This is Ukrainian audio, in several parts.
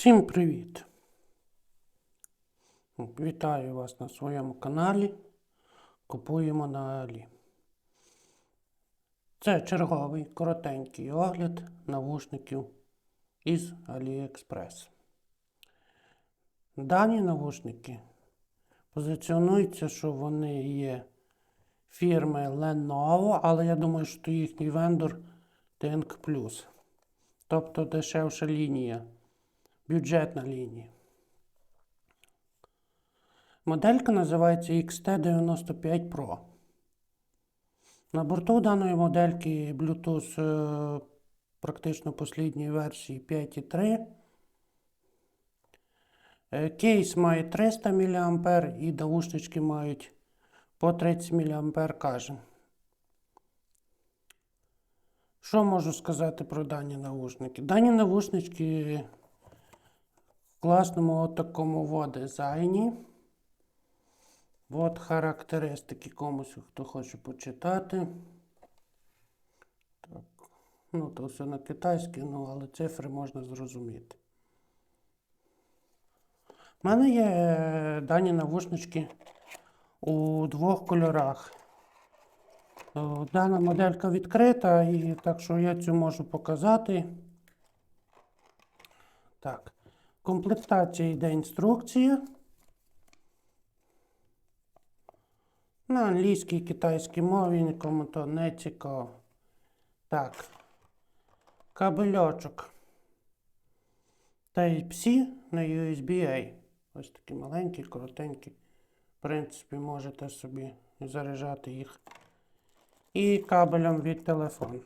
Всім привіт! Вітаю вас на своєму каналі. Купуємо на Алі. Це черговий коротенький огляд навушників із AliExpress. Дані навушники позиціонуються, що вони є фірми Lenovo, але я думаю, що їхній вендор Think Plus. Тобто дешевша лінія, бюджетна лінія. Моделька називається XT95 Pro. На борту даної модельки Bluetooth е, практично послідньої версії 5.3. Е, Кейс має 300 мА і наушнички мають по 30 мА кожен. Що можу сказати про дані наушники? Дані наушнички класному от такому вот дизайні. От характеристики комусь, хто хоче почитати. Так. Ну, то все на китайській, ну, але цифри можна зрозуміти. У мене є е, дані навушнички у двох кольорах. Дана моделька відкрита, і так що я цю можу показати. Так. Комплектації йде інструкція. На англійській і китайській мові нікому то не цікаво. Так. Кабельочок. Type-C на USB-A. Ось такі маленькі, коротенькі. В принципі, можете собі заряджати їх. І кабелем від телефону.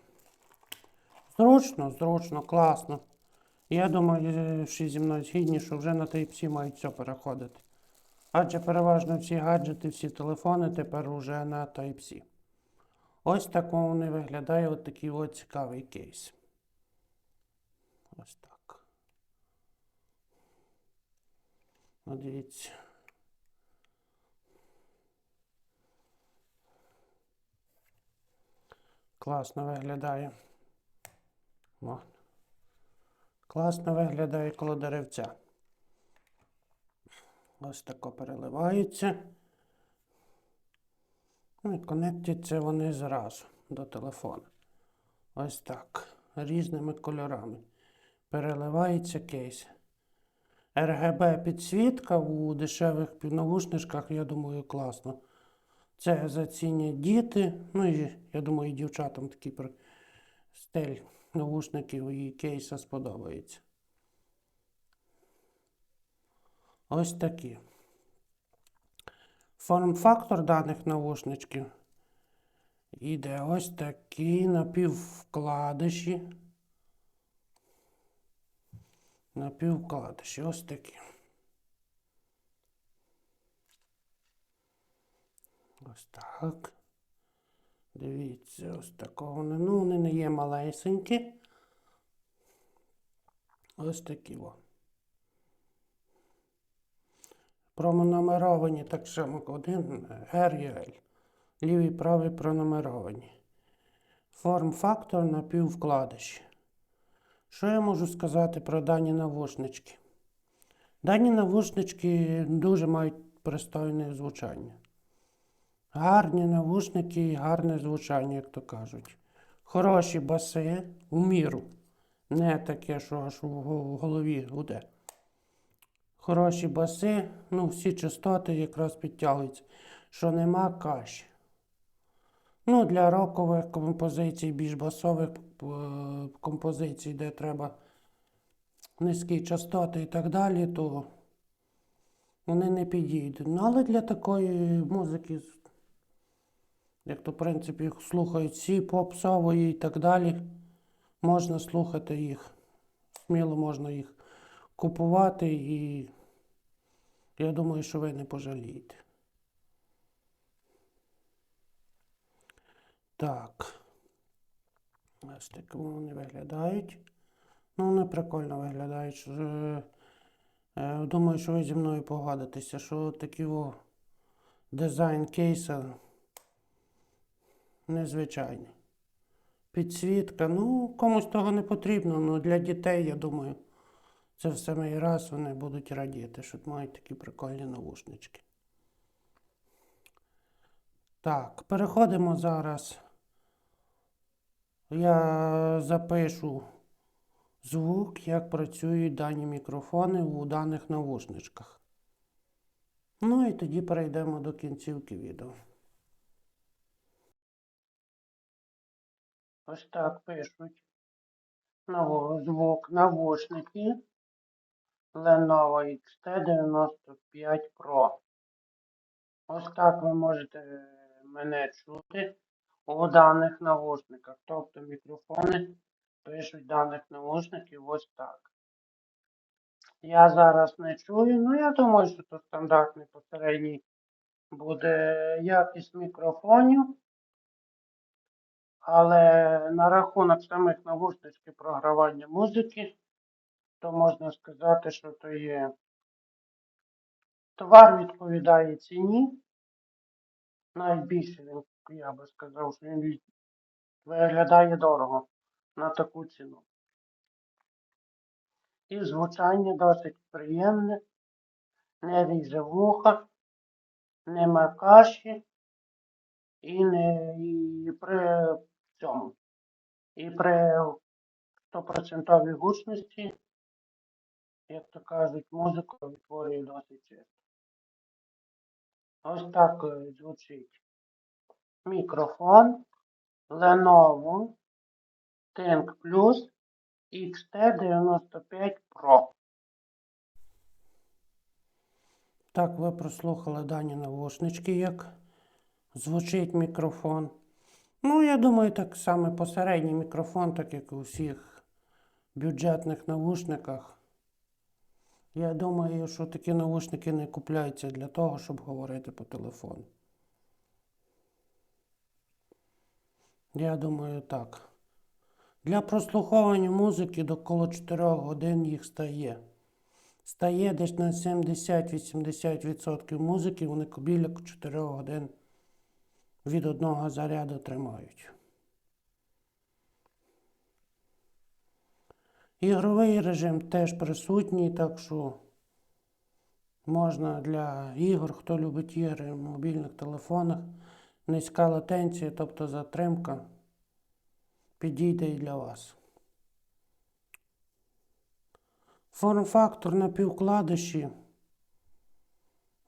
Зручно, зручно, класно. Я думаю, всі зі мною згідні, що вже на Type-C мають все переходити. Адже переважно всі гаджети, всі телефони тепер уже на Type-C. Ось так вони виглядає от такий от цікавий кейс. Ось так. От Дивіться. Класно виглядає. О. Класно виглядає коло деревця. Ось тако переливається. Ну і конектяться вони зразу до телефону. Ось так. Різними кольорами. Переливається кейс. RGB підсвітка у дешевих навушничках, я думаю, класно. Це зацінять діти. Ну і я думаю, і дівчатам такий стиль навушників і кейса сподобається. Ось такі. Форм-фактор даних навушничків іде ось такі напіввкладиші. Напіввкладиші, ось такі. Ось так. Дивіться, ось такого. Ну, вони не є малесенькі. Ось такі о. Пронумеровані так само один R і L. Правий пронумеровані. Форм-фактор напіввкладиші. Що я можу сказати про дані навушнички? Дані навушнички дуже мають пристойне звучання. Гарні навушники і гарне звучання, як то кажуть. Хороші баси у міру. Не таке, що аж в голові гуде. Хороші баси, ну, всі частоти якраз підтягуються, що нема каші. Ну, для рокових композицій, більш басових е, композицій, де треба низькі частоти і так далі, то вони не підійдуть. Ну, але для такої музики, як то, в принципі, слухають всі попсової і так далі, можна слухати їх. Сміло можна їх купувати і я думаю, що ви не пожалієте. Так. Ось так вони виглядають. Ну, вони прикольно виглядають. е, е, Думаю, що ви зі мною погодитеся, що такий о, дизайн кейса незвичайний. Підсвітка, ну, комусь того не потрібно, але для дітей, я думаю, Це в самий раз вони будуть радіти, що мають такі прикольні навушнички. Так, переходимо зараз. Я запишу звук, як працюють дані мікрофони у даних навушничках. Ну і тоді перейдемо до кінцівки відео. Ось так пишуть. Звук навушники Lenovo XT95 Pro. Ось так ви можете мене чути у даних навушниках. Тобто мікрофони пишуть даних навушників ось так. Я зараз не чую, ну я думаю, що тут стандартний посередній буде якість мікрофонів. Але на рахунок самих навушничків програвання музики, то можна сказати, що то є товар відповідає ціні. Навіть більше він, я би сказав, що він виглядає дорого на таку ціну. І звучання досить приємне, не ріже вуха, нема каші і не і при цьому. І при 100% гучності, як то кажуть, музику відтворює досить чисто. Ось так е, звучить мікрофон Lenovo Think Plus XT95 Pro. Так, ви прослухали дані навушнички, як звучить мікрофон. Ну, я думаю, так само посередній мікрофон, так як у всіх бюджетних навушниках. Я думаю, що такі навушники не купляються для того, щоб говорити по телефону. Я думаю, так. Для прослуховування музики до коло 4 годин їх стає. Стає десь на 70-80% музики, вони біля 4 годин від одного заряду тримають. Ігровий режим теж присутній, так що можна для ігор, хто любить ігри в мобільних телефонах, низька латенція, тобто затримка, підійде і для вас. Форм-фактор напівкладиші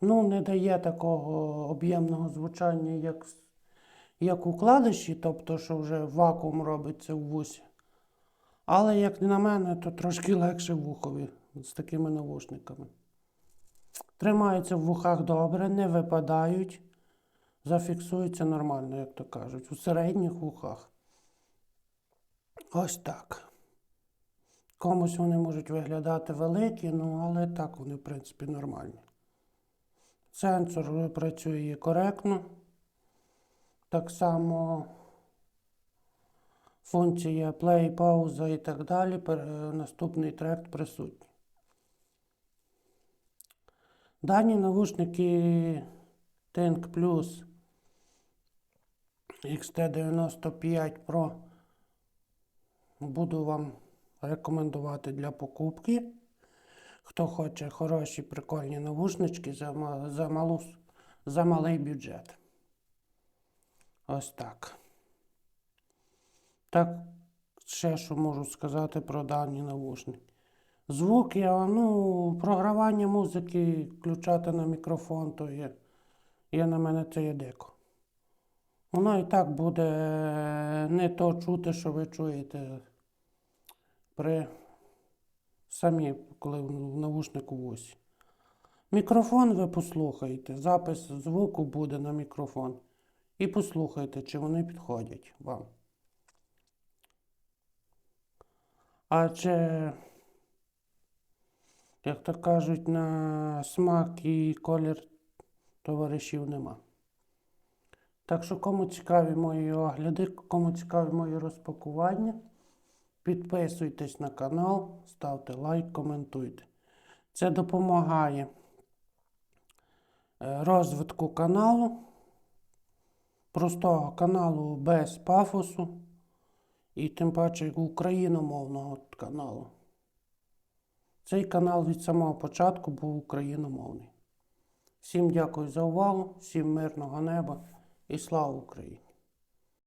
ну, не дає такого об'ємного звучання, як, як у кладиші, тобто, що вже вакуум робиться в вусі. Але, як на мене, то трошки легше вухові з такими навушниками. Тримаються в вухах добре, не випадають, зафіксуються нормально, як то кажуть, у середніх вухах. Ось так. Комусь вони можуть виглядати великі, ну але так вони, в принципі, нормальні. Сенсор працює коректно. Так само функція play, пауза і так далі. Наступний трек присутній. Дані навушники Think Plus XT95 Pro буду вам рекомендувати для покупки. Хто хоче хороші прикольні навушнички за, за, малу, за малий бюджет. Ось так. Так, ще що можу сказати про дані навушники. Звук я, ну, програвання музики, включати на мікрофон, то є, є на мене це є дико. Воно і так буде не то чути, що ви чуєте при самі, коли в навушнику в. Мікрофон ви послухаєте, запис звуку буде на мікрофон. І послухайте, чи вони підходять вам. А чи, як то кажуть, на смак і колір товаришів нема. Так що, кому цікаві мої огляди, кому цікаві мої розпакування, підписуйтесь на канал, ставте лайк, коментуйте. Це допомагає е, розвитку каналу, простого каналу без пафосу і тим паче україномовного каналу. Цей канал від самого початку був україномовний. Всім дякую за увагу, всім мирного неба і слава Україні!